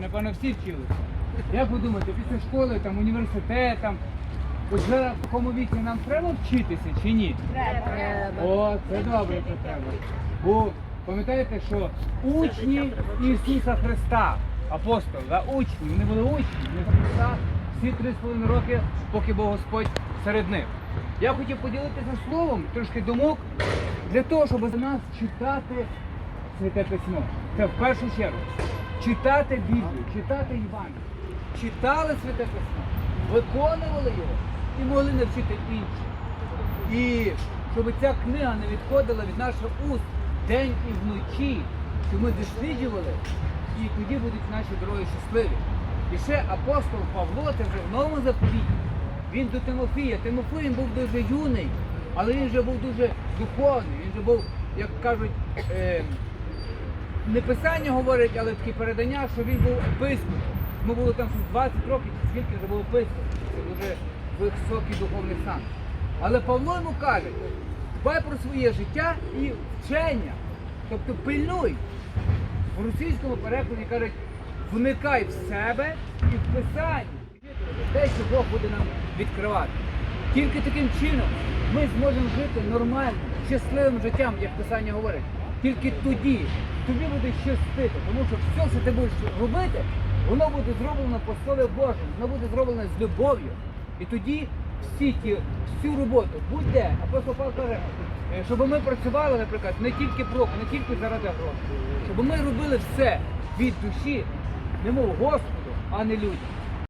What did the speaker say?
напевно, всі вчилися. Як ви думаєте, після школи, там, університетом, от зараз в такому віці нам треба вчитися чи ні? О, це добре, це треба. Бо пам'ятаєте, що учні Ісуса Христа, апостоли, да, учні, вони були учні, вони Христа всі три з половиною роки, поки був Господь серед них. Я хотів поділитися словом, трошки думок, для того, щоб за нас читати Святе Письмо. Це в першу чергу. Читати Біблію, читати Івангелію. Читали Святе Письмо, виконували його і могли навчити інших. І щоб ця книга не відходила від наших уст день і вночі, щоб ми досліджували, і тоді будуть наші дороги щасливі. І ще апостол Павло, це вже в новому заповіті, він до Тимофія. Тимофій він був дуже юний, але він вже був дуже духовний, він вже був, як кажуть, е, не писання говорить, але такі передання, що він був епископом. Йому було там 20 років, скільки вже був епископ. Це дуже високий духовний стан. Але Павло йому каже, дбай про своє життя і вчення. Тобто пильнуй. В російському перекладі кажуть, вникай в себе і в писанні. Те, що Бог буде нам відкривати. Тільки таким чином ми зможемо жити нормальним, щасливим життям, як Писання говорить. Тільки тоді тобі буде щастити, тому що все, що ти будеш робити, воно буде зроблено по слові Божому, воно буде зроблено з любов'ю. І тоді всі ті, всю роботу, будь-де, апостол Павло каже, е, щоб ми працювали, наприклад, не тільки про, не тільки заради грошей, щоб ми робили все від душі, немов Господу, а не людям.